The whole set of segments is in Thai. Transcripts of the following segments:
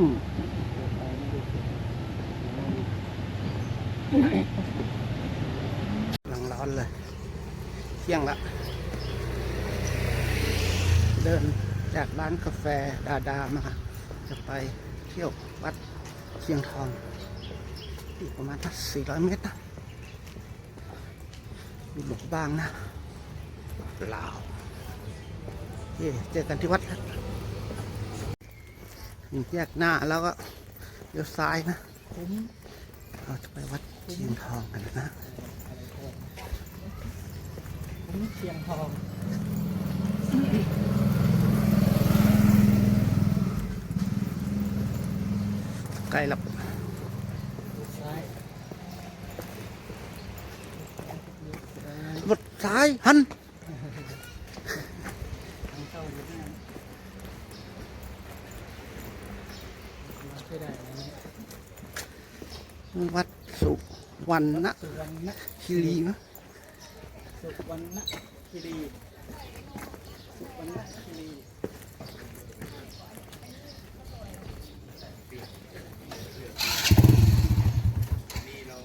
กำลังร้อนเลย เที่ยงละ เดินจากร้านกาแฟดาดามา จะไปเที่ยววัดเชียงทองอีกประมาณสัร้อยเมตรนะดูหลบบ้างนะลาวเจอกันที่วัด แยกหน้าแล้วก็เลี้ยวซ้ายนะคุ้มเราจะไปวัดเชียงทองกันนะคุ้มเชียงทองใกล้แล้วซ้ายรถซ้ายหัน ทางเข้าอยู่ที่นั่น ไม่ได้วัดสุวรรณสุวรรณคีรีนะสุวรรณคีรีสุวรรณคีรี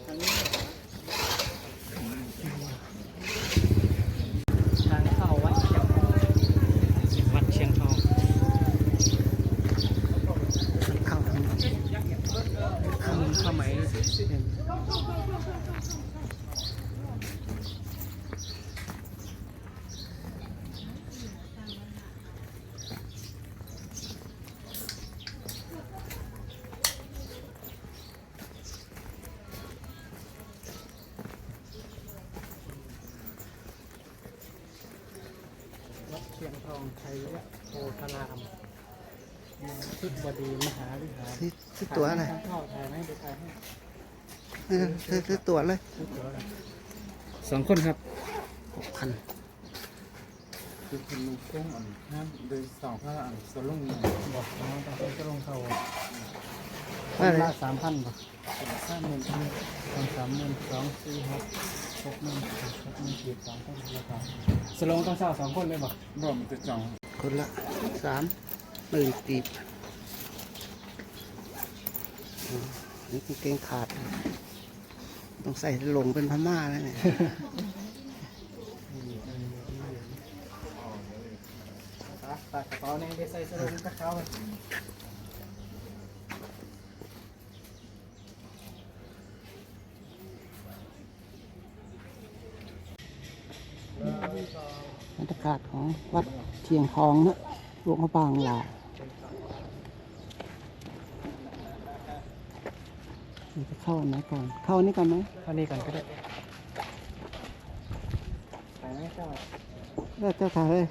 ทางนี้ทางเข้าวัดเชียงทองวัดเชียงทอง เข้าทางนี้ ข้ามข้ามไหม เป็น วัดเชียงท องชัยยะโพธารามทิศบดีมหาวิหารซื้อซื้อตั๋วอะไรถ่ายให้พ่อถ่ายให้เดี๋ยวถ่ายให้เออซื้อซื้อตั๋วเลยซื้อตั๋วอะไรสองคนครับหกพันคือคุณลุงกุ้งอ่อนห้ามโดยสองพระอ่อนสลุงหนึ่งบอกน้องตอนจะลงเขา ว่าอะไรละสามพันบาทสามหมื่นพันสองสามหมื่นสองสี่หกหกหมื่นหกหมื่นเจ็ดสองพันราคาสลงต้องเช่าสองคนเลยบอกบอกมันจะจองคนละสามหมื่นกีบอืมนี่กางเกงขาด ต้องใส่หลงเป็นพม่าแล้วเนี่ยฝากกระเป๋าในไปใส่สลงกระเป๋าไป บรรยากาศของวัดเชียงทองนะหลวงพระบางลาวเราจะเข้าอันไหนก่อน เข้าอันนี้ก่อนไหมเท่านี้ก่อนก็ได้ไปไหมเจ้า แล้วเจ้าถ่ายเลย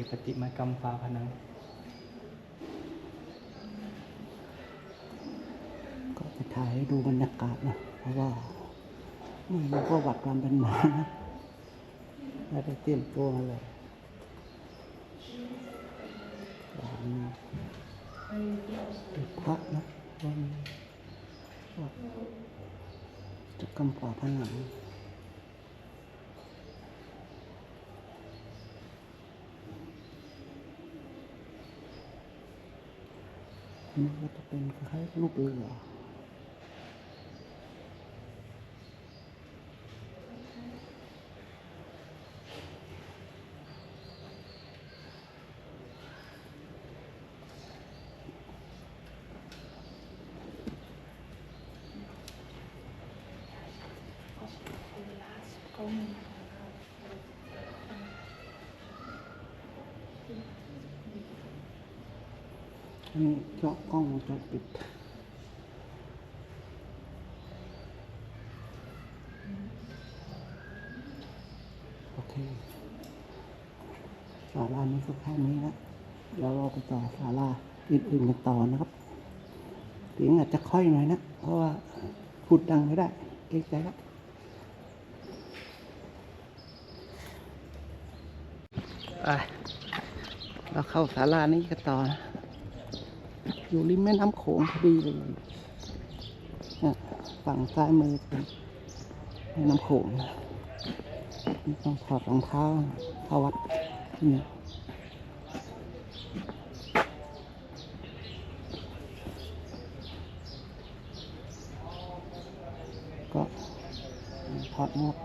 เอปฏิมากรรมฝาผนังก็จะถ่ายให้ดูบรรยากาศนะเพราะว่าไม่รู้ประวัติความเป็นมานะไม่ได้เตรียมตัวเลยวันนี้ติดพระนะวันวัดจะกำฝาผนัง นี่ก็จะเป็นคล้ายๆรูปเรืออั นนี้เจาะกล้องวงจรปิดโอเคเคศาลานี้ก็แค่นี้นะเดี๋ยวเราไปต่อศาลาอื่นๆกันต่อนะครับเสียงอาจจะค่อยหน่อยนะ เพราะว่าพูดดังไม่ได้เกรงใจครับไปเราเข้าศาลานี้กันต่อนะ อยู่ริมแม่น้ำโขงพอดีเลยนี่ฝั่งซ้ายมือเป็นแม่น้ำโขงนะนี่ต้องถอดรองเท้าเข้าวัดนี่ก็ถอดหมวก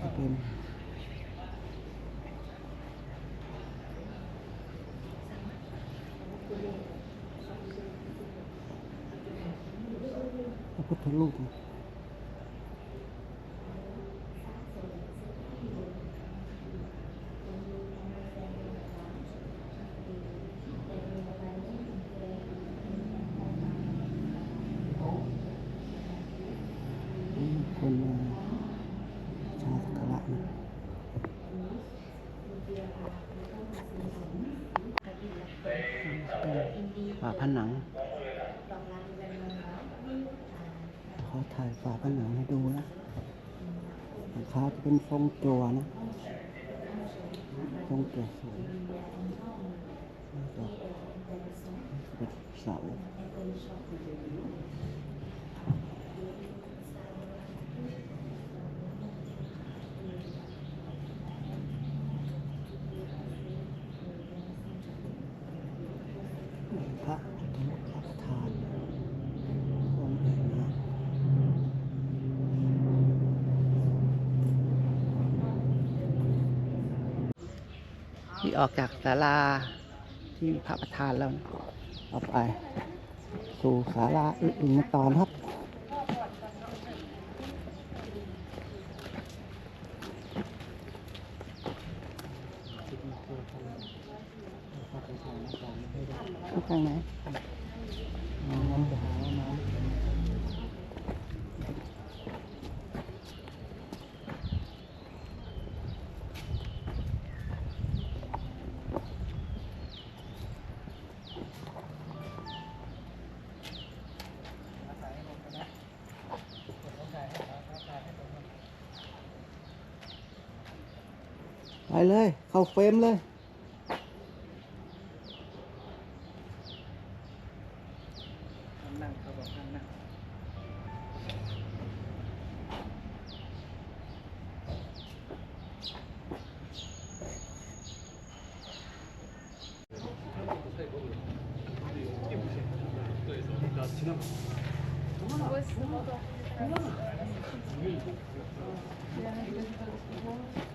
จะเป็นพ ระพุทธรูปนะนี่คนมาชาสักการะนะฝาผนัง ขอ ถ่ายฝาผนังให้ดูนะหลังคาจะเป็นทรงจัวนะทรงจัวสวยเสาพระทะลุพระประธานองค์ใหญ่มาก ที่ออกจากศาลาที่พระประธานแล้วออกไป สู่ศาลาอื่นๆกันต่อนครับคิดมาตัวทำเข้าไหน้าต่างไม่ให้ได้ข้างไหนอ๋อ น้ำจะหาว่าน้ำ ไปเลย เข้าเฟรมเลยนั่ง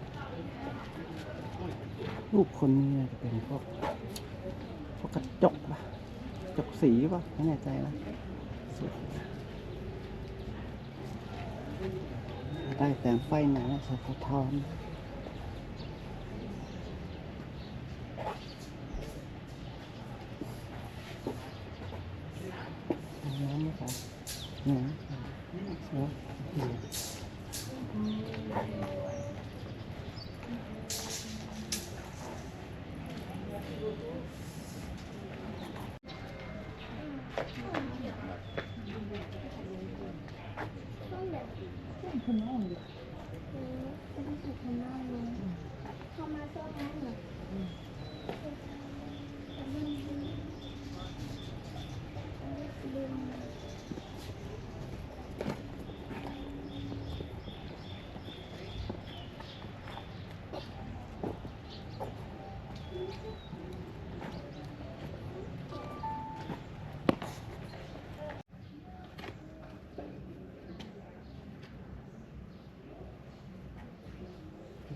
เขาบอกนั่งนั่งรูปคนนี้จะเป็นพวกพวกกระจกปะกระจกสีปะไม่แน่ใจนะสวยได้แต่งไฟหนาสะท้อนำไหมครับน้ำเสือกิน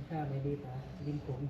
ข้าวในดีป่ะดินผม